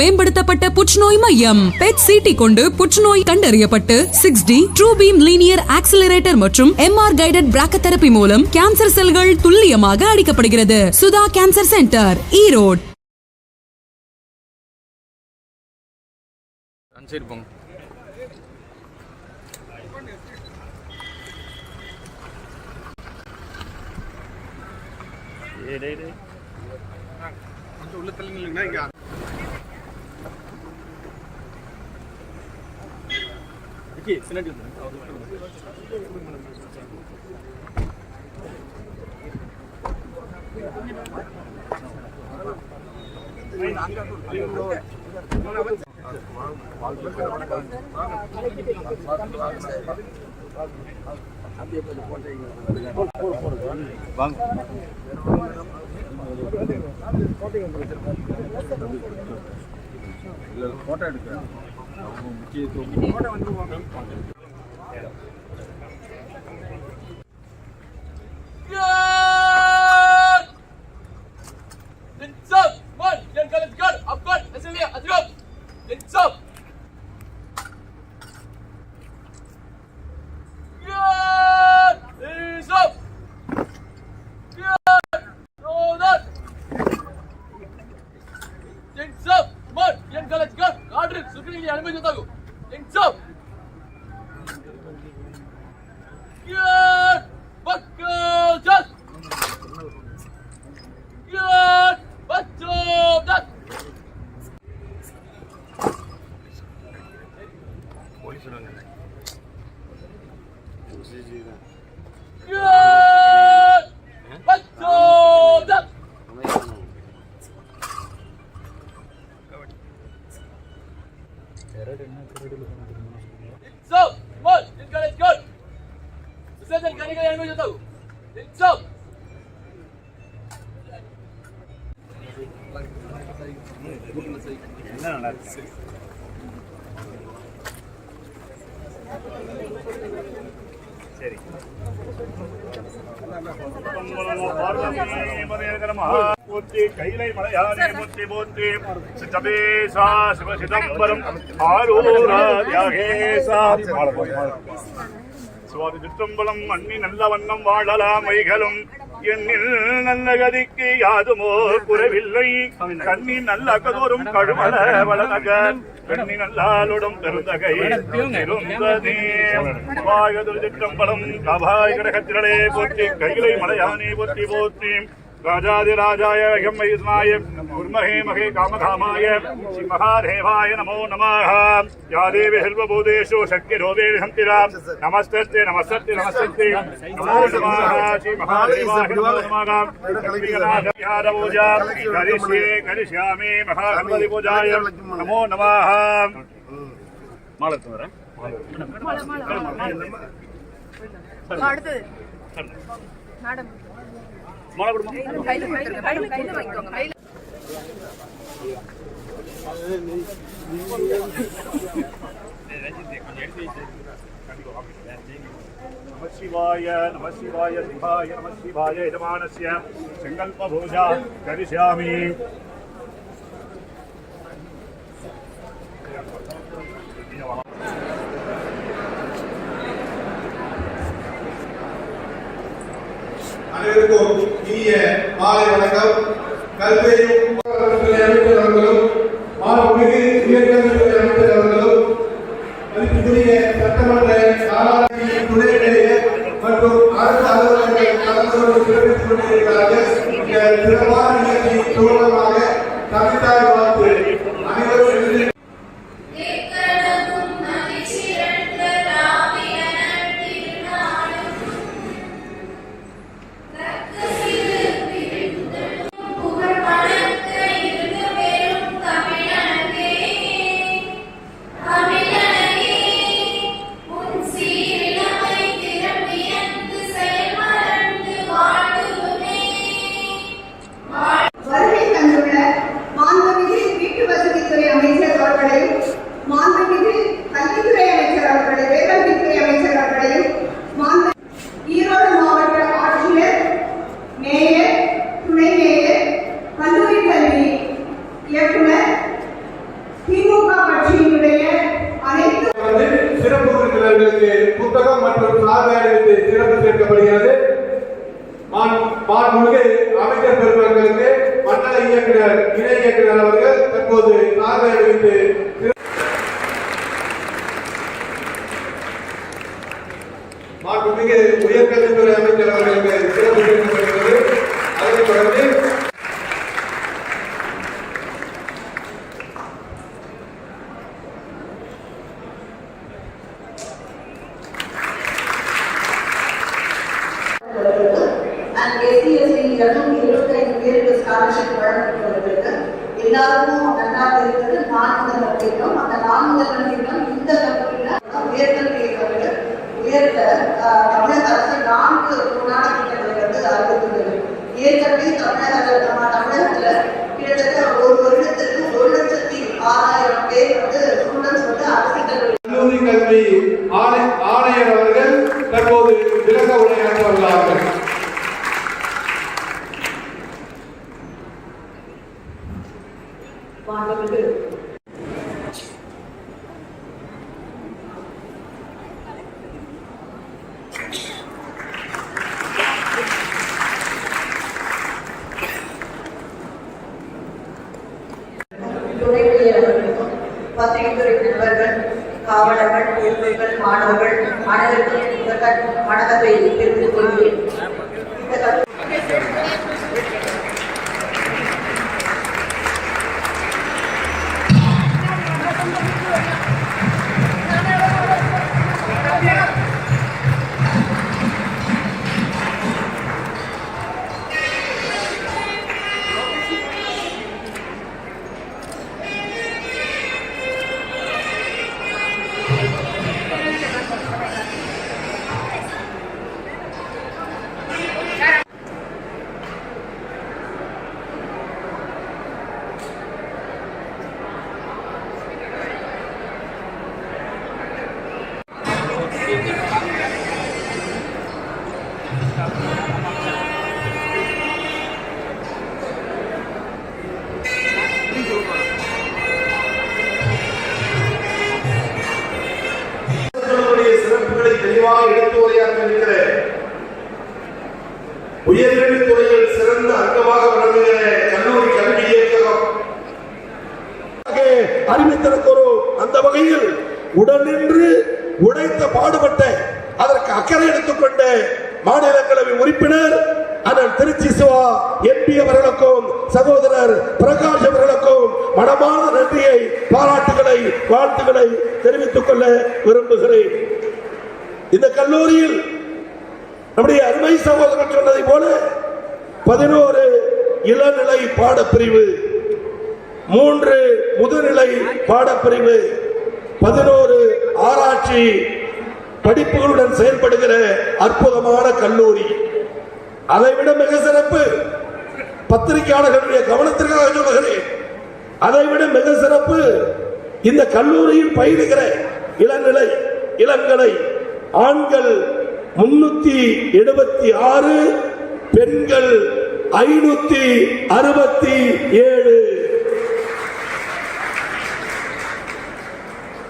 மேம்படுத்தப்பட்ட புற்றுநோய் மையம். பெட் சிடி கொண்டு புற்றுநோய் கண்டறியப்பட்டு six D true beam linear accelerator மற்றும் எம்ஆர் கைடட் பிராக்கதெரபி மூலம் கேன்சர் செல்கள் துல்லியமாக அடிக்கப்படுகிறது. Sudha cancer centre Erode. உள்ள தள்ளிங்களா இங்க ఓకే సినటి வாங்க. போட்டோ எடுக்கிறேன். முக்கியத்துவம் மலையானே மூர்த்தி மூர்த்தி சிவ சிதம்பரம் ஆரூராத்யாகேசா சுவாதி திருத்தம்பலம் அண்ணி நல்ல வண்ணம் வாழலாம் வைகளும் எண்ணில் நல்ல கதிக்கு யாதுமோ குறைவில்லை கண்ணி நல்ல கதோறும் கழுமல வளநக கண்ணி நல்லாளுடும் பெருந்தகை இருந்ததே வாயதுர் சிற்றம்பலம் கபாய் கடகத்திரளே போற்றி கைலை மலையானே போற்றி போற்றி ராஜாதிராஜாய யம்மைஸ்மாய குர்மஹே மகே காமகாமாய ஸ்ரீ மகாதேவாய நமோ நமः யா தேவி சர்வபூதேஷு சக்திரோதேவி சந்திரா நமஸ்தே நமஸ்தே நமஸ்தே நமோ நமः ஸ்ரீ மகாதேவாய நமோ நமः யாத பூஜா கரிஷ்யே கரிஷ்யாமி மகாகணபதி பூஜாய நமோ நமः மாலத்து வரேன் அடுத்தது மேடம் மாலை கொடுமா கையில கொடுத்துருங்க சிவாய யஜமானஸ்ய கரிஷ்யாமி. பேருக்கும் இனிய மாலை வணக்கம். கல்வியும் அமைச்சர் அவர்களும் மாண்புமிகு உயர்கல்வித்துறை அமைச்சர் அவர்களும் மதிப்புக்குரிய சட்டமன்ற மற்றும் அரசு அலுவலர்கள் கலந்து கொண்டு சிறப்பித்துக் கொண்டிருக்கிறார்கள். இந்த சிறப்பான மற்றும் சிறப்பு சேர்க்கப்படுகிறது. மாண்புமிகு அமைச்சர் பெருமக்களுக்கு மண்டல இயக்குனர் இணை இயக்குனர் அவர்கள் தற்போது சார்பை அறிவித்து மாண்புமிகு உயர்கல்வித்துறை அமைச்சர் அவர்களுக்கு சிறப்பு சேர்க்கப்படுகிறது அதைத் தொடர்ந்து and எஸ்சிஎஸ்சி இருநூத்தி இருபத்தைந்து பேருக்கு ஸ்காலர்ஷிப் வழங்கப்பட்டவர்களுக்கு எல்லாருக்கும் நன்றாக இருக்கிறது நான் முதல்வர் திட்டம் அந்த நான் முதல்வர் திட்டம் இந்த கல்லூரியில உயர்கல்வி கல்வியில உயர்த்த ஆஹ், தமிழக அரசு நான்கு முன்னான திட்டங்களை வந்து அறிவித்துள்ளது ஏற்கனவே தமிழக நம்ம தமிழகத்துல சிறப்புகளை தெளிவாக எடுத்து உரையாற்ற இருக்கிற உயர்கல்வி துறையில் சிறந்த அங்கமாக விளங்குகிற கல்லூரி கல்வி இயக்கம் அறிவித்திருக்கிறோம் அந்த வகையில் உடனின்று உழைத்த பாடுபட்ட அதற்கு அக்கறை எடுத்துக்கொண்ட மாநிலங்களவை உறுப்பினர் அண்ணன் திருச்சி சிவா எம்பி அவர்களுக்கும் சகோதரர் பிரகாஷ் அவர்களுக்கும் மனமான நன்றியை பாராட்டுகளை வாழ்த்துக்களை தெரிவித்துக் கொள்ள விரும்புகிறேன். இந்த கல்லூரியில் நம்முடைய அருமை சகோதரர் சொன்னதை போல பதினோரு இளநிலை பாடப்பிரிவு மூன்று முதுநிலை பாடப்பிரிவு பதினோரு ஆராய்ச்சி படிப்புகளுடன் செயல்படுகிற அற்புதமான கல்லூரி. அதைவிட மிக சிறப்பு பத்திரிகையாளர்களுடைய கவனத்திற்காக சொல்லுகிறேன். அதைவிட மிக சிறப்பு இந்த கல்லூரியில் பயிலுகிற இளநிலை இளங்கலை ஆண்கள் முன்னூத்தி எழுபத்தி ஆறு பெண்கள் ஐநூத்தி அறுபத்தி ஏழு.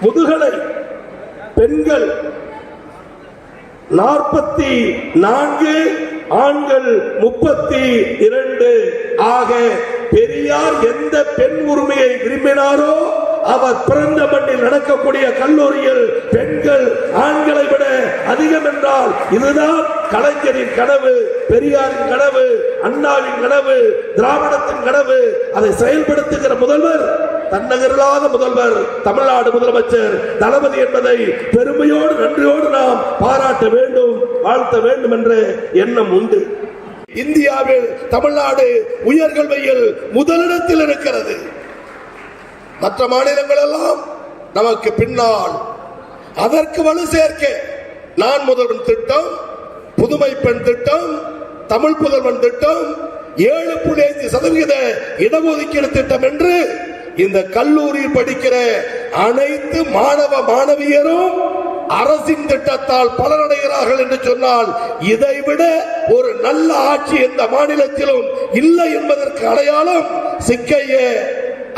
முதுகலை பெண்கள் நாற்பத்தி நான்கு ஆண்கள் முப்பத்தி இரண்டு. ஆக பெரியார் எந்த பெண் உரிமையை விரும்பினாரோ அவர் பிறந்த மண்ணில் நடக்கக்கூடிய கல்லூரியில் பெண்கள் ஆண்களை விட அதிகம் என்றால் இதுதான் கலைஞரின் கனவு பெரியாரின் கனவு அண்ணாவின் கனவு திராவிடத்தின் கனவு. அதை செயல்படுத்துகிற முதல்வர் தன்னகரில்லாத முதல்வர் தமிழ்நாடு முதலமைச்சர் தளபதி என்பதை பெருமையோடு நன்றியோடு நாம் பாராட்ட வேண்டும் வாழ்த்த வேண்டும் என்ற எண்ணம் உண்டு. இந்தியாவில் தமிழ்நாடு உயர்கல்வியில் முதலிடத்தில் இருக்கிறது. மற்ற மாநிலங்கள் எல்லாம் நமக்கு பின்னால் அதற்கு வலு சேர்க்க நான் முதல்வன் திட்டம் புதுமை பெண் திட்டம் தமிழ் புதல்வன் திட்டம் ஏழு புள்ளி ஐந்து சதவிகித இடஒதுக்கீடு திட்டம் என்று இந்த கல்லூரியில் படிக்கிற அனைத்து மாணவ மாணவியரும் அரசின் திட்டத்தால் பலனடைகிறார்கள் என்று சொன்னால் இதைவிட ஒரு நல்ல ஆட்சி எந்த மாநிலத்திலும் இல்லை என்பதற்கு அடையாளம் சிக்கைய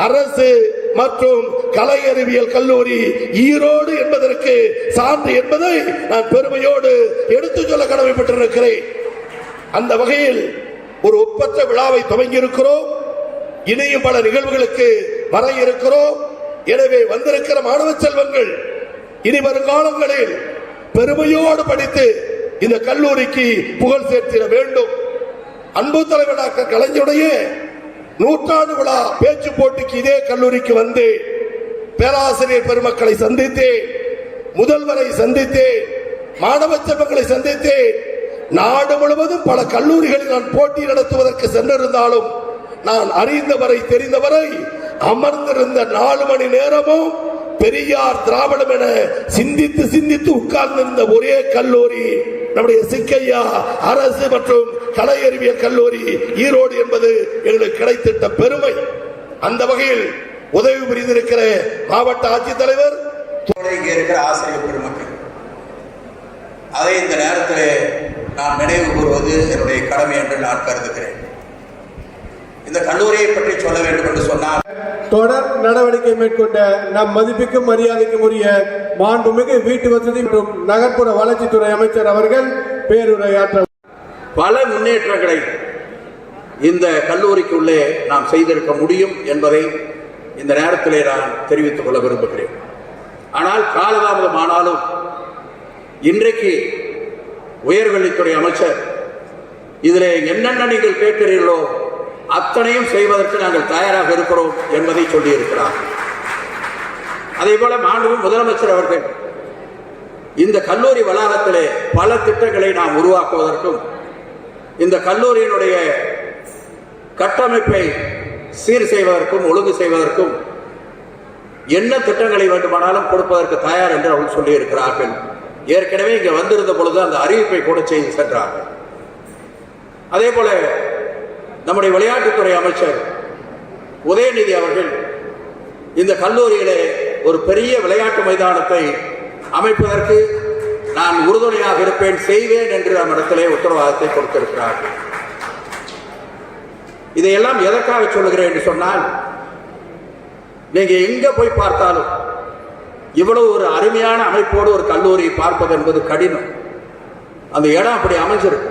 அரசு மற்றும் கலை அறிவியல் கல்லூரி ஈரோடு என்பதற்கு சான்று என்பதை நான் பெருமையோடு எடுத்துச் சொல்ல கடமைப்பட்டிருக்கிறேன். அந்த வகையில் ஒரு ஒப்பற்ற விழாவை துவங்கியிருக்கிறோம். இனியும் பல நிகழ்வுகளுக்கு வர இருக்கிறோம். எனவே வந்திருக்கிற மாணவ செல்வங்கள் இனி வருங்காலங்களில் பெருமையோடு படித்து இந்த கல்லூரிக்கு புகழ் சேர்த்திட வேண்டும். அன்பு தலைவர் டாக்டர் கலைஞருடைய நூற்றாண்டு விழா பேச்சு போட்டிக்கு இதே கல்லூரிக்கு வந்து பேராசிரியர் பெருமக்களை சந்தித்தேன் முதல்வரை சந்தித்தேன் மாணவ செல்வங்களை சந்தித்தேன். நாடு முழுவதும் பல கல்லூரிகளில் நான் போட்டி நடத்துவதற்கு சென்றிருந்தாலும் நான் அறிந்தவரை தெரிந்தவரை அமர்ந்திருந்த நாலு மணி நேரமும் பெரியார் திராவிடம் என சிந்தித்து சிந்தித்து உட்கார்ந்திருந்த ஒரே கல்லூரி நம்முடைய சிக்கையா அரசு மற்றும் கலை அறிவியல் கல்லூரி ஈரோடு என்பது எங்களுக்கு கிடைத்திட்ட பெருமை. அந்த வகையில் உதவி புரிந்திருக்கிற மாவட்ட ஆட்சித்தலைவர் இங்கே இருக்கிற ஆசிரியர் பெருமக்கள் அதை இந்த நேரத்தில் நான் நினைவு கூறுவது என்னுடைய கடமை என்று நான் கருதுகிறேன். இந்த கல்லூரியை பற்றி சொல்ல வேண்டும் என்று சொன்னால் தொடர் நடவடிக்கை மேற்கொண்ட நம் மதிப்புக்கும் மரியாதைக்கும் உரிய மாண்புமிகு வீட்டு வசதி மற்றும் நகர்ப்புற வளர்ச்சித்துறை அமைச்சர் அவர்கள் பேருரையாற்ற பல முன்னேற்றங்களை இந்த கல்லூரிக்குள்ளே நாம் செய்திருக்க முடியும் என்பதை இந்த நேரத்திலே நான் தெரிவித்துக் கொள்ள விரும்புகிறேன். ஆனால் காலதாமதம் ஆனாலும் இன்றைக்கு உயர்கல்வித்துறை அமைச்சர் இதில் என்னென்ன நீங்கள் கேட்கிறீர்களோ அத்தனையும் செய்வதற்கு நாங்கள் தயாராக இருக்கிறோம் என்பதை சொல்லியிருக்கிறார். அதே போல மாண்பும் முதலமைச்சர் அவர்கள் இந்த கல்லூரி வளாகத்திலே பல திட்டங்களை நாம் உருவாக்குவதற்கும் இந்த கல்லூரியினுடைய கட்டமைப்பை சீர் செய்வதற்கும் ஒழுங்கு செய்வதற்கும் என்ன திட்டங்களை வேண்டுமானாலும் கொடுப்பதற்கு தயார் என்று அவர்கள் சொல்லியிருக்கிறார்கள். ஏற்கனவே இங்கே வந்திருந்த பொழுது அந்த அறிவிப்பை கூட செய்து சென்றார்கள். அதே போல நம்முடைய விளையாட்டுத்துறை அமைச்சர் உதயநிதி அவர்கள் இந்த கல்லூரியிலே ஒரு பெரிய விளையாட்டு மைதானத்தை அமைப்பதற்கு நான் உறுதுணையாக இருப்பேன் செய்வேன் என்று நம்மிடத்திலே உத்தரவாதத்தை கொடுத்திருக்கிறார். இதையெல்லாம் எதற்காக சொல்லுகிறேன் என்று சொன்னால் நீங்க எங்க போய் பார்த்தாலும் இவ்வளவு ஒரு அருமையான அமைப்போடு ஒரு கல்லூரியை பார்ப்பது என்பது கடினம். அந்த இடம் அப்படி அமைஞ்சிருக்கு.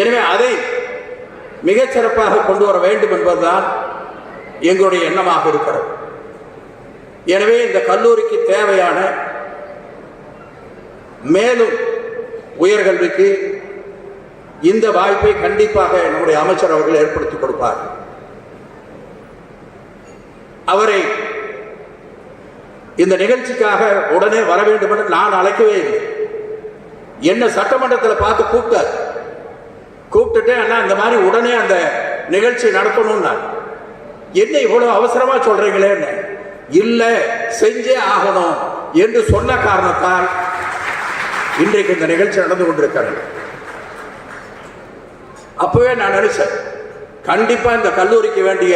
எனவே அதை மிகச் சிறப்பாக கொண்டு வர வேண்டும் என்பதுதான் எங்களுடைய எண்ணமாக இருக்கிறது. எனவே இந்த கல்லூரிக்கு தேவையான மேலும் உயர்கல்விக்கு இந்த வாய்ப்பை கண்டிப்பாக நம்முடைய அமைச்சர் அவர்கள் ஏற்படுத்தி கொடுப்பார். அவரை இந்த நிகழ்ச்சிக்காக உடனே வர வேண்டும் என்று நான் அழைக்கவே இல்லை. என்ன சட்டமன்றத்தில் பார்த்து கூப்பிட்டார். கூப்பிட்டுட்டு அண்ணா இந்த மாதிரி உடனே அந்த நிகழ்ச்சி நடத்தணும்னா என்ன இவ்வளோ அவசரமாக சொல்கிறீங்களேன்னு இல்லை செஞ்சே ஆகணும் என்று சொன்ன காரணத்தால் இன்றைக்கு இந்த நிகழ்ச்சி நடந்து கொண்டிருக்கிறது. அப்பவே நான் நினைச்சேன் கண்டிப்பா இந்த கல்லூரிக்கு வேண்டிய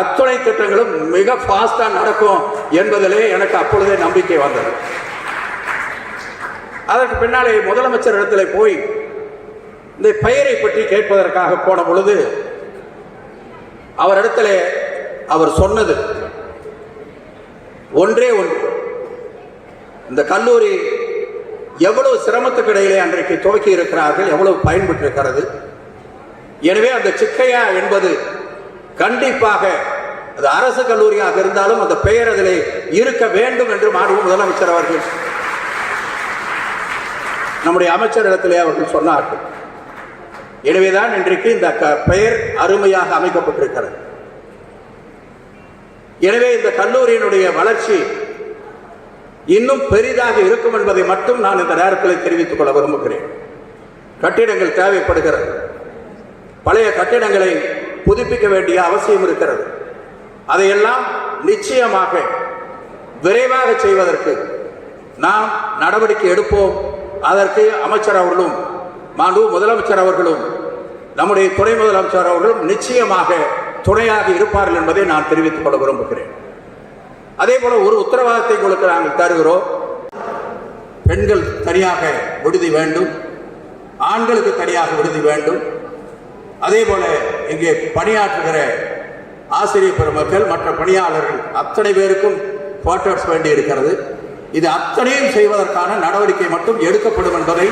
அத்துணை திட்டங்களும் மிக ஃபாஸ்டா நடக்கும் என்பதிலே எனக்கு அப்பொழுதே நம்பிக்கை வந்தது. அதற்கு பின்னாலே முதலமைச்சர் இடத்துல போய் இந்த பெயரை பற்றி கேட்பதற்காக போன பொழுது அவரிடத்திலே அவர் சொன்னது ஒன்றே ஒன்று. இந்த கல்லூரி எவ்வளவு சிரமத்துக்கு இடையிலே அன்றைக்கு துவக்கி இருக்கிறார்கள் எவ்வளவு பயன்பெற்றிருக்கிறது. எனவே அந்த சிக்கையா என்பது கண்டிப்பாக அது அரசு கல்லூரியாக இருந்தாலும் அந்த பெயர் அதிலே இருக்க வேண்டும் என்று மாணவ முதலமைச்சர் அவர்கள் நம்முடைய அமைச்சரிடத்திலே அவர்கள் சொன்னார்கள். எனவேதான் இன்றைக்கு இந்த பெயர் அருமையாக அமைக்கப்பட்டிருக்கிறது. எனவே இந்த கல்லூரியினுடைய வளர்ச்சி இன்னும் பெரிதாக இருக்கும் என்பதை மட்டும் நான் இந்த நேரத்தில் தெரிவித்துக் கொள்ள விரும்புகிறேன். கட்டிடங்கள் தேவைப்படுகிறது. பழைய கட்டிடங்களை புதுப்பிக்க வேண்டிய அவசியம் இருக்கிறது. அதையெல்லாம் நிச்சயமாக விரைவாக செய்வதற்கு நாம் நடவடிக்கை எடுப்போம். அதற்கு அமைச்சர் அவர்களும் மாண்பு முதலமைச்சர் அவர்களும் நம்முடைய துணை முதலமைச்சர் அவர்களும் நிச்சயமாக துணையாக இருப்பார்கள் என்பதை நான் தெரிவித்துக் கொள்ள விரும்புகிறேன். அதே போல ஒரு உத்தரவாதத்தை உங்களுக்கு நாங்கள் தருகிறோம். பெண்கள் தனியாக விடுதி வேண்டும் ஆண்களுக்கு தனியாக விடுதி வேண்டும். அதே போல இங்கே பணியாற்றுகிற ஆசிரியர் பெருமக்கள் மற்ற பணியாளர்கள் அத்தனை பேருக்கும் குவார்டர்ஸ் வேண்டி இருக்கிறது இது அத்தனையும் செய்வதற்கான நடவடிக்கை மட்டும் எடுக்கப்படும் என்பதை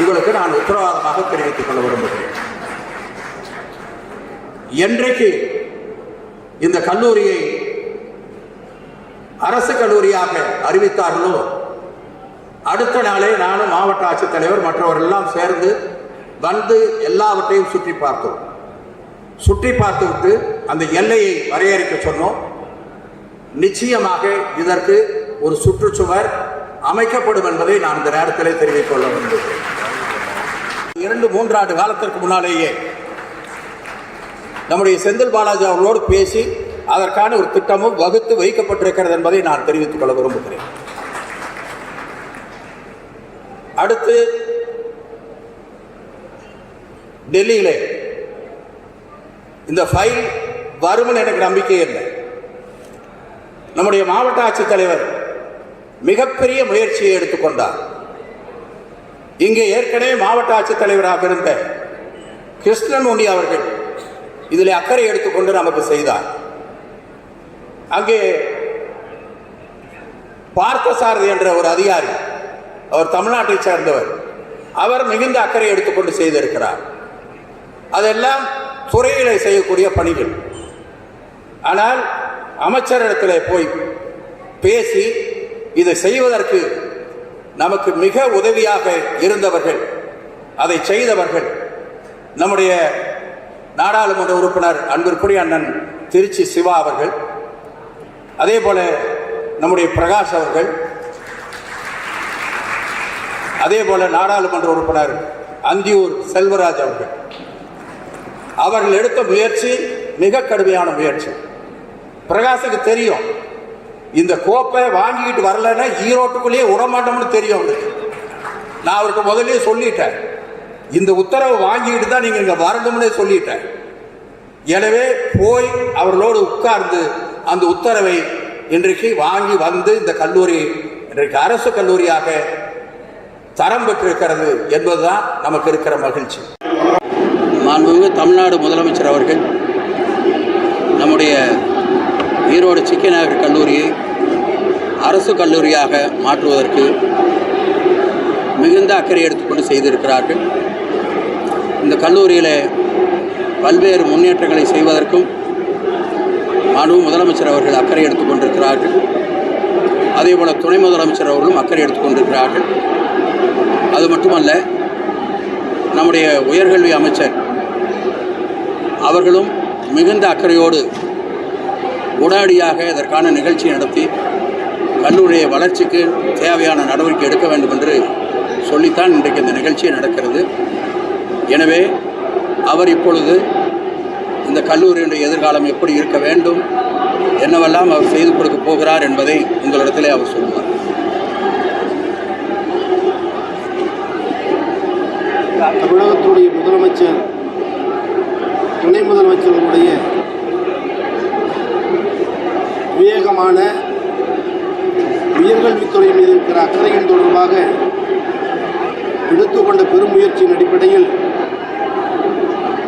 உங்களுக்கு நான் உத்தரவாதமாக தெரிவித்துக் கொள்ள விரும்புகிறேன். என்றைக்கு இந்த கல்லூரியை அரசு கல்லூரியாக அறிவித்தார்களோ அடுத்த நாளே நானும் மாவட்ட ஆட்சித்தலைவர் மற்றவர்கள் எல்லாம் சேர்ந்து வந்து எல்லாவற்றையும் சுற்றி பார்த்தோம். சுற்றி பார்த்துவிட்டு அந்த எல்லையை வரையறுக்க சொன்னோம். நிச்சயமாக இதற்கு ஒரு சுற்றுச்சுவர் அமைக்கப்படும் என்பதை நான் இந்த நேரத்தில் தெரிவித்துக் கொள்ள விரும்புகிறேன். இரண்டு மூன்றாண்டு காலத்திற்கு முன்னாலேயே நம்முடைய செந்தில் பாலாஜி அவர்களோடு பேசி அதற்கான ஒரு திட்டமும் வகுத்து வைக்கப்பட்டிருக்கிறது என்பதை நான் தெரிவித்துக் கொள்ள விரும்புகிறேன். அடுத்து டெல்லியிலே இந்த ஃபைல் வரும்னு எனக்கு நம்பிக்கை இல்லை. நம்முடைய மாவட்ட ஆட்சித்தலைவர் மிகப்பெரிய முயற்சியை எடுத்துக்கொண்டார் இங்கே ஏற்கனவே மாவட்ட ஆட்சித்தலைவராக இருந்த கிருஷ்ணன் உண்ணி அவர்கள் இதில் அக்கறை எடுத்துக்கொண்டு நமக்கு செய்தார். அங்கே பார்த்தசாரதி என்ற ஒரு அதிகாரி அவர் தமிழ்நாட்டை சேர்ந்தவர் அவர் மிகுந்த அக்கறை எடுத்துக்கொண்டு செய்திருக்கிறார். அதெல்லாம் துறையிலே செய்யக்கூடிய பணிகள். ஆனால் அமைச்சரிடத்தில் போய் பேசி இதை செய்வதற்கு நமக்கு மிக உதவியாக இருந்தவர்கள் அதை செய்தவர்கள். நம்முடைய நாடாளுமன்ற உறுப்பினர் அன்பிற்குரிய அண்ணன் திருச்சி சிவா அவர்கள் அதே போல நம்முடைய பிரகாஷ் அவர்கள் அதே போல நாடாளுமன்ற உறுப்பினர் அந்தியூர் செல்வராஜ் அவர்கள். அவர்கள் எடுத்த முயற்சி மிக கடுமையான முயற்சி. பிரகாஷுக்கு தெரியும் இந்த கோப்பை வாங்கிக்கிட்டு வரலன்னா ஈரோட்டுக்குள்ளேயே விடமாட்டோம்னு தெரியும் அவருக்கு நான் அவருக்கு முதலே சொல்லிட்டேன். இந்த உத்தரவை வாங்கிக்கிட்டு தான் நீங்க இங்க வரணும்னே சொல்லிட்டேன். எனவே போய் அவர்களோடு உட்கார்ந்து அந்த உத்தரவை இன்றைக்கு வாங்கி வந்து இந்த கல்லூரி இன்றைக்கு அரசு கல்லூரியாக தரம் பெற்றிருக்கிறது என்பதுதான் நமக்கு இருக்கிற மகிழ்ச்சி. மாண்புமிகு தமிழ்நாடு முதலமைச்சர் அவர்கள் நம்முடைய ஈரோடு சிக்கநாயகர் கல்லூரியை அரசு கல்லூரியாக மாற்றுவதற்கு மிகுந்த அக்கறை எடுத்துக்கொண்டு செய்திருக்கிறார்கள். இந்த கல்லூரியில் பல்வேறு முன்னேற்றங்களை செய்வதற்கும் மாண்பு முதலமைச்சர் அவர்கள் அக்கறை எடுத்துக்கொண்டிருக்கிறார்கள். அதேபோல் துணை முதலமைச்சர் அவர்களும் அக்கறை எடுத்துக்கொண்டிருக்கிறார்கள். அது மட்டுமல்ல நம்முடைய உயர்கல்வி அமைச்சர் அவர்களும் மிகுந்த அக்கறையோடு உடனடியாக இதற்கான நிகழ்ச்சி நடத்தி கல்லூரிய வளர்ச்சிக்கு தேவையான நடவடிக்கை எடுக்க வேண்டும் என்று சொல்லித்தான் இன்றைக்கு இந்த நிகழ்ச்சி நடக்கிறது. எனவே அவர் இப்பொழுது இந்த கல்லூரியினுடைய எதிர்காலம் எப்படி இருக்க வேண்டும் என்னவெல்லாம் அவர் செய்து கொடுக்க போகிறார் என்பதை உங்களிடத்திலே அவர் சொல்லுவார் தமிழகத்துடைய முதலமைச்சர் துணை முதலமைச்சர்களுடைய விவேகமான உயர்கல்வித்துறை மீது இருக்கிற அக்கறையின் தொடர்பாக எடுத்துக்கொண்ட பெருமுயற்சியின் அடிப்படையில்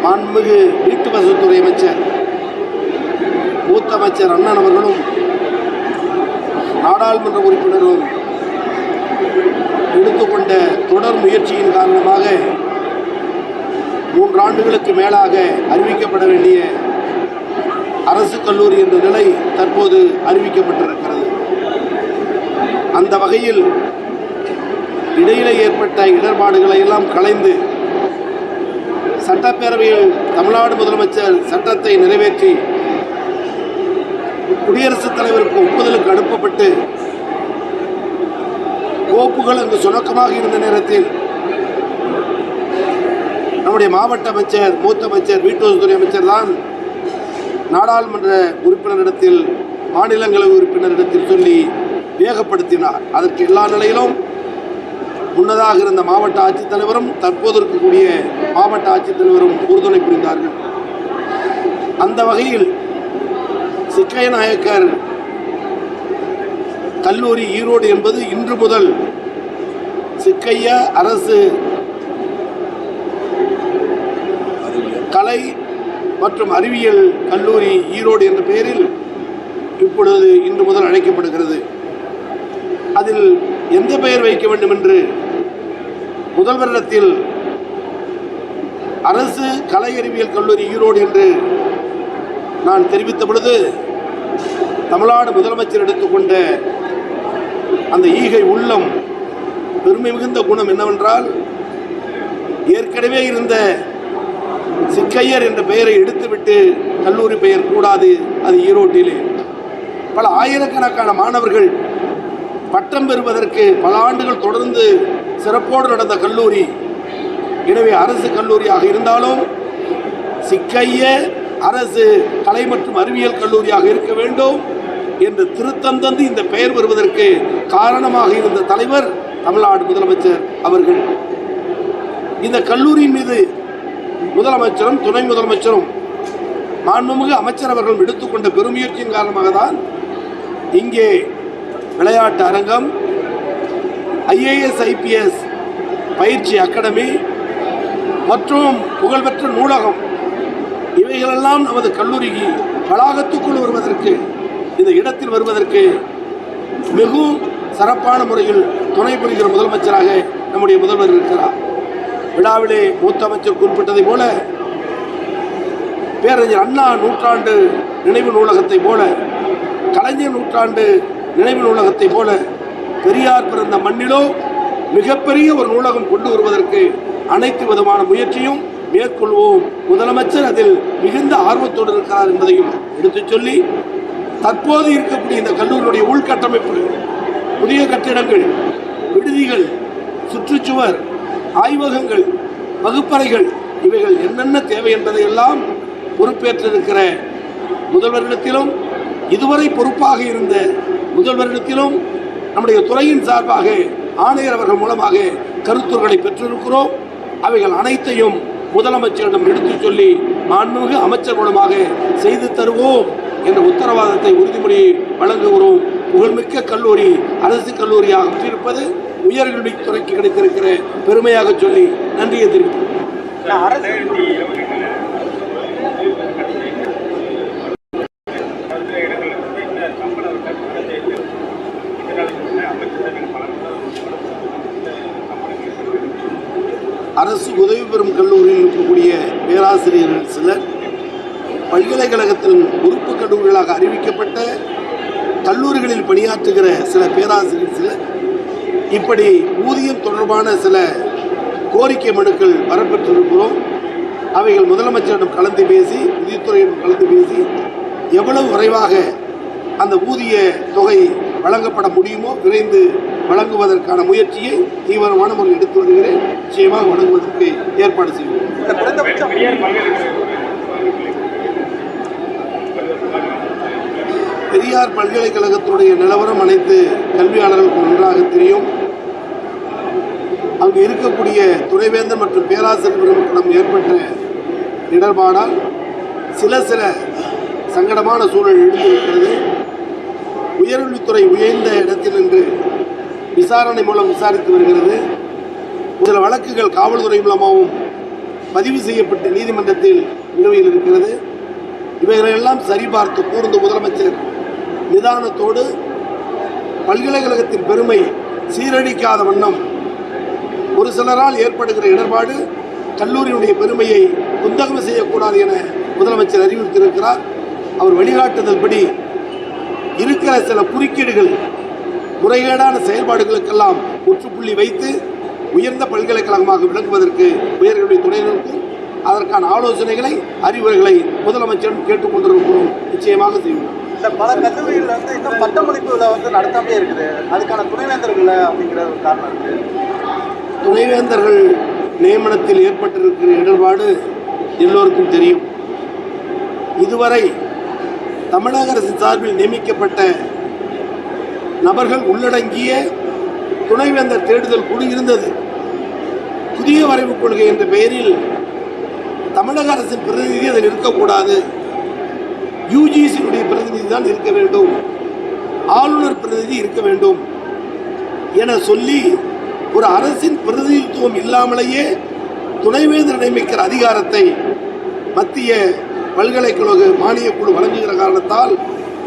மாண்புமிகு வீட்டு வசதித்துறை அமைச்சர் மூத்த அமைச்சர் அண்ணன் அவர்களும் நாடாளுமன்ற உறுப்பினரும் எடுத்துக்கொண்ட தொடர் முயற்சியின் காரணமாக மூன்றாண்டுகளுக்கு மேலாக அறிவிக்கப்பட வேண்டிய அரசு கல்லூரி என்ற நிலை தற்போது அறிவிக்கப்பட்டிருக்கிறது. அந்த வகையில் இடையிலே ஏற்பட்ட இடர்பாடுகளை எல்லாம் களைந்து சட்டப்பேரவையில் தமிழ்நாடு முதலமைச்சர் சட்டத்தை நிறைவேற்றி குடியரசுத் தலைவருக்கு ஒப்புதலுக்கு அனுப்பப்பட்டு கோப்புகள் அங்கு சுணக்கமாக இருந்த நேரத்தில் நம்முடைய மாவட்ட அமைச்சர் மூத்த அமைச்சர் வீட்டுவசதித்துறை அமைச்சர் தான் நாடாளுமன்ற உறுப்பினரிடத்தில் மாநிலங்களவை உறுப்பினரிடத்தில் சொல்லி வேகப்படுத்தினார். அதற்கு எல்லா நிலையிலும் முன்னதாக இருந்த மாவட்ட ஆட்சித்தலைவரும் தற்போது இருக்கக்கூடிய மாவட்ட ஆட்சித்தலைவரும் உறுதுணை புரிந்தார்கள். அந்த வகையில் சிக்கைய நாயக்கர் கல்லூரி ஈரோடு என்பது இன்று முதல் சிக்கைய அரசு கலை மற்றும் அறிவியல் கல்லூரி ஈரோடு என்ற பெயரில் இப்பொழுது இன்று முதல் அழைக்கப்படுகிறது. அதில் எந்த பெயர் வைக்க வேண்டும் என்று முதல்வரிடத்தில் அரசு கலை அறிவியல் கல்லூரி ஈரோடு என்று நான் தெரிவித்த பொழுது தமிழ்நாடு முதலமைச்சர் எடுத்துக்கொண்ட அந்த ஈகை உள்ளம் பெருமை மிகுந்த குணம் என்னவென்றால் ஏற்கனவே இருந்த சிக்கையர் என்ற பெயரை எடுத்துவிட்டு கல்லூரி பெயர் கூடாது அது ஈரோட்டிலே. பல ஆயிரக்கணக்கான மாணவர்கள் பட்டம் பெறுவதற்கு பல ஆண்டுகள் தொடர்ந்து சிறப்போடு நடந்த கல்லூரி. எனவே அரசு கல்லூரியாக இருந்தாலும் சிக்கைய அரசு கலை மற்றும் அறிவியல் கல்லூரியாக இருக்க வேண்டும் என்று திருத்தம் தந்து இந்த பெயர் வருவதற்கு காரணமாக இருந்த தலைவர் தமிழ்நாடு முதலமைச்சர் அவர்கள். இந்த கல்லூரியின் மீது முதலமைச்சரும் துணை முதலமைச்சரும் மாண்புமிகு அமைச்சர் அவர்களும் எடுத்துக்கொண்ட பெருமுயற்சியின் காரணமாக தான் இங்கே விளையாட்டு அரங்கம் ஐஏஎஸ் ஐபிஎஸ் பயிற்சி அகாடமி மற்றும் புகழ்பெற்ற நூலகம். இவைகளெல்லாம் நமது கல்லூரிக்கு வளாகத்துக்குள் வருவதற்கு இந்த இடத்தில் வருவதற்கு மிகவும் சிறப்பான முறையில் துணை புரிகிற முதலமைச்சராக நம்முடைய முதல்வர் இருக்கிறார். விழாவிலே மூத்த அமைச்சர் குறிப்பிட்டதை போல பேரறிஞர் அண்ணா நூற்றாண்டு நினைவு நூலகத்தை போல கலைஞர் நூற்றாண்டு நினைவு நூலகத்தை போல பெரியார் பிறந்த மண்ணிலோ மிகப்பெரிய ஒரு நூலகம் கொண்டு வருவதற்கு அனைத்து விதமான முயற்சியும் மேற்கொள்வோம். முதலமைச்சர் அதில் மிகுந்த ஆர்வத்தோடு இருக்கிறார் என்பதையும் எடுத்துச் சொல்லி தற்போது இருக்கக்கூடிய இந்த கல்லூரியுடைய உள்கட்டமைப்பு புதிய கட்டிடங்கள் விடுதிகள் சுற்றுச்சுவர் ஆய்வகங்கள் வகுப்பறைகள் இவைகள் என்னென்ன தேவை என்பதை எல்லாம் பொறுப்பேற்றிருக்கிற முதல்வரிடத்திலும் இதுவரை பொறுப்பாக இருந்த முதல்வரிடத்திலும் நம்முடைய துறையின் சார்பாக ஆணையர் அவர்கள் மூலமாக கருத்துரைகளை பெற்றிருக்கிறோம். அவைகள் அனைத்தையும் முதலமைச்சரிடம் எடுத்துச் சொல்லி மாண்புமிகு அமைச்சர் மூலமாக செய்து தருவோம் என்ற உத்தரவாதத்தை உறுதிமொழி வழங்குகிறோம். புகழ்மிக்க கல்லூரி அரசு கல்லூரியாக இருப்பது உயர்கல்வித்துறைக்கு கிடைத்திருக்கிற பெருமையாக சொல்லி நன்றியை தெரிவிக்கிறேன் அரசு உதவி பெறும் கல்லூரியில் இருக்கக்கூடிய பேராசிரியர்கள் சிலர் பல்கலைக்கழகத்தின் உறுப்பு கல்லூரிகளாக அறிவிக்கப்பட்ட கல்லூரிகளில் பணியாற்றுகிற சில பேராசிரியர் சிலர் இப்படி ஊதியம் தொடர்பான சில கோரிக்கை மனுக்கள் வரப்பெற்றிருக்கிறோம். அவைகள் முதலமைச்சரிடம் கலந்து பேசி நிதித்துறையிடம் கலந்து பேசி எவ்வளவு விரைவாக அந்த ஊதிய தொகை வழங்கப்பட முடியுமோ விரைந்து வழங்குவதற்கான முயற்சியை தீவிரமான முறையில் எடுத்து வருகிறேன். நிச்சயமாக வழங்குவதற்கு ஏற்பாடு செய்வோம். பெரியார் பல்கலைக்கழகத்தினுடைய நிலவரம் அனைத்து கல்வியாளர்களுக்கும் நன்றாக தெரியும். அங்கு இருக்கக்கூடிய துணைவேந்தர் மற்றும் பேராசிரியர்களிடம் ஏற்பட்ட இடர்பாடால் சில சில சங்கடமான சூழல் எழுந்திருக்கிறது. உயர்கல்வித்துறை உயர்ந்த இடத்தில் நின்று விசாரணை மூலம் விசாரித்து வருகிறது. சில வழக்குகள் காவல்துறை மூலமாகவும் பதிவு செய்யப்பட்டு நீதிமன்றத்தில் நிலுவையில் இருக்கிறது. இவைகளெல்லாம் சரிபார்த்து கூர்ந்து முதலமைச்சர் நிதானத்தோடு பல்கலைக்கழகத்தின் பெருமை சீரழிக்காத வண்ணம் ஒரு சிலரால் ஏற்படுகிற இடர்பாடு கல்லூரியினுடைய பெருமையை குந்தகம் செய்யக்கூடாது என முதலமைச்சர் அறிவித்திருக்கிறார் அவர் வழிகாட்டுதல்படி இருக்கிற சில குறுக்கீடுகள் முறைகேடான செயல்பாடுகளுக்கெல்லாம் முற்றுப்புள்ளி வைத்து உயர்ந்த பல்கலைக்கழகமாக விளங்குவதற்கு உயர்கல்வி துறையினருக்கும் அதற்கான ஆலோசனைகளை அறிவுரைகளை முதலமைச்சரிடம் கேட்டுக்கொண்டிருக்கிறோம் நிச்சயமாக செய்வோம். இந்த பல கல்லூரிகள் வந்து இன்னும் பட்டமளிப்பு விழா வந்து நடத்தாமே இருக்குது. அதுக்கான துணைவேந்தர்கள் அப்படிங்கிற ஒரு காரணம் இருக்கு. துணைவேந்தர்கள் நியமனத்தில் ஏற்பட்டிருக்கிற இடர்பாடு எல்லோருக்கும் தெரியும். இதுவரை தமிழக அரசு சார்பில் நியமிக்கப்பட்ட நபர்கள் உள்ளடங்கிய துணைவேந்தர் தேடுதல் குழு இருந்தது. புதிய வரைவு கொள்கை என்ற பெயரில் தமிழக அரசின் பிரதிநிதி அதில் இருக்கக்கூடாது. யூஜிசியினுடைய பிரதிநிதி தான் இருக்க வேண்டும். ஆளுநர் பிரதிநிதி இருக்க வேண்டும். என சொல்லி ஒரு அரசின் பிரதிநிதித்துவம் இல்லாமலேயே துணைவேந்தர் நியமிக்கிற அதிகாரத்தை மத்திய பல்கலைக்கழக மானியக் குழு வழங்குகிற காரணத்தால்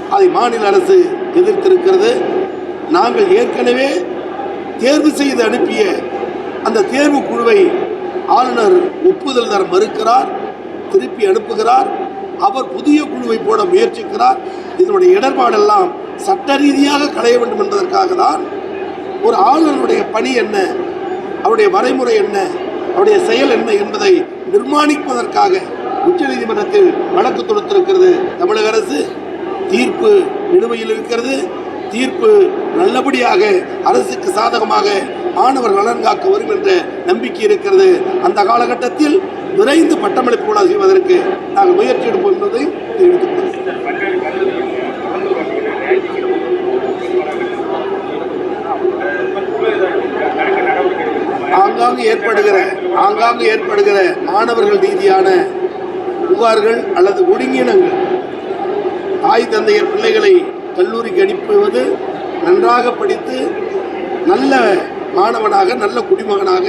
அதை மாநில அரசு எதிர்த்திருக்கிறது. நாங்கள் ஏற்கனவே தேர்வு செய்து அனுப்பிய அந்த தேர்வு குழுவை ஆளுநர் ஒப்புதல் தர மறுக்கிறார் திருப்பி அனுப்புகிறார் அவர் புதிய குழுவை போட முயற்சிக்கிறார். இதனுடைய இடர்பாடெல்லாம் சட்ட ரீதியாக களைய வேண்டும் என்பதற்காக தான் ஒரு ஆளுநருடைய பணி என்ன அவருடைய வரைமுறை என்ன அவருடைய செயல் என்ன என்பதை நிர்மாணிப்பதற்காக உச்சநீதிமன்றத்தில் வழக்கு தொடுத்திருக்கிறது தமிழக அரசு. தீர்ப்பு நிலுவையில் இருக்கிறது. தீர்ப்பு நல்லபடியாக அரசுக்கு சாதகமாக மாணவர் நலன் காக்க வரும் என்ற நம்பிக்கை இருக்கிறது. அந்த காலகட்டத்தில் விரைந்து பட்டமளிப்பு விழா செய்வதற்கு நாங்கள் முயற்சி எடுப்போம் என்பதை தெரிவித்துக் ஆங்காங்கு ஏற்படுகிற ஆங்காங்கு ஏற்படுகிற மாணவர்கள் ரீதியான புகார்கள் அல்லது ஒடுங்கினங்கள் தாய் தந்தையர் பிள்ளைகளை கல்லூரிக்கு அனுப்புவது நன்றாக படித்து நல்ல மாணவனாக நல்ல குடிமகனாக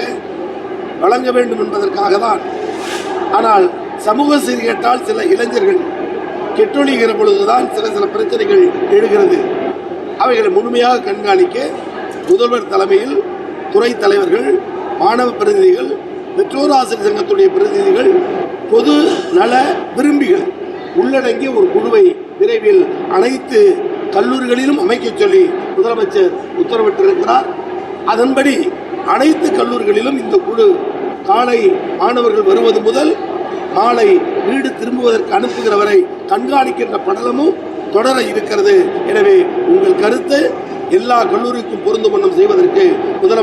வழங்க வேண்டும் என்பதற்காக தான் ஆனால் சமூக சீர்கேட்டால் சில இளைஞர்கள் கெட்டொழிகிற பொழுதுதான் சில சில பிரச்சனைகள் எழுகிறது. அவைகளை முழுமையாக கண்காணிக்க முதல்வர் தலைமையில் துறை தலைவர்கள் மாணவ பிரதிநிதிகள் பெற்றோர் ஆசிரியர் சங்கத்துடைய பிரதிநிதிகள் பொது நல விரும்பிகள் உள்ளடங்கிய ஒரு குழுவை விரைவில் அனைத்து கல்லூரிகளிலும் அமைக்க சொல்லி முதலமைச்சர் உத்தரவிட்டிருக்கிறார். அதன்படி அனைத்து கல்லூரிகளிலும் இந்த குழு காலை மாணவர்கள் வருவது முதல் மாலை வீடு திரும்புவதற்கு அனுப்புகிற வரை கண்காணிக்கின்ற படலமும் தொடர இருக்கிறது. எனவே உங்கள் கருத்து எல்லா கல்லூரிக்கும் பொருந்து வண்ணம் செய்வதற்கு முதலமைச்சர்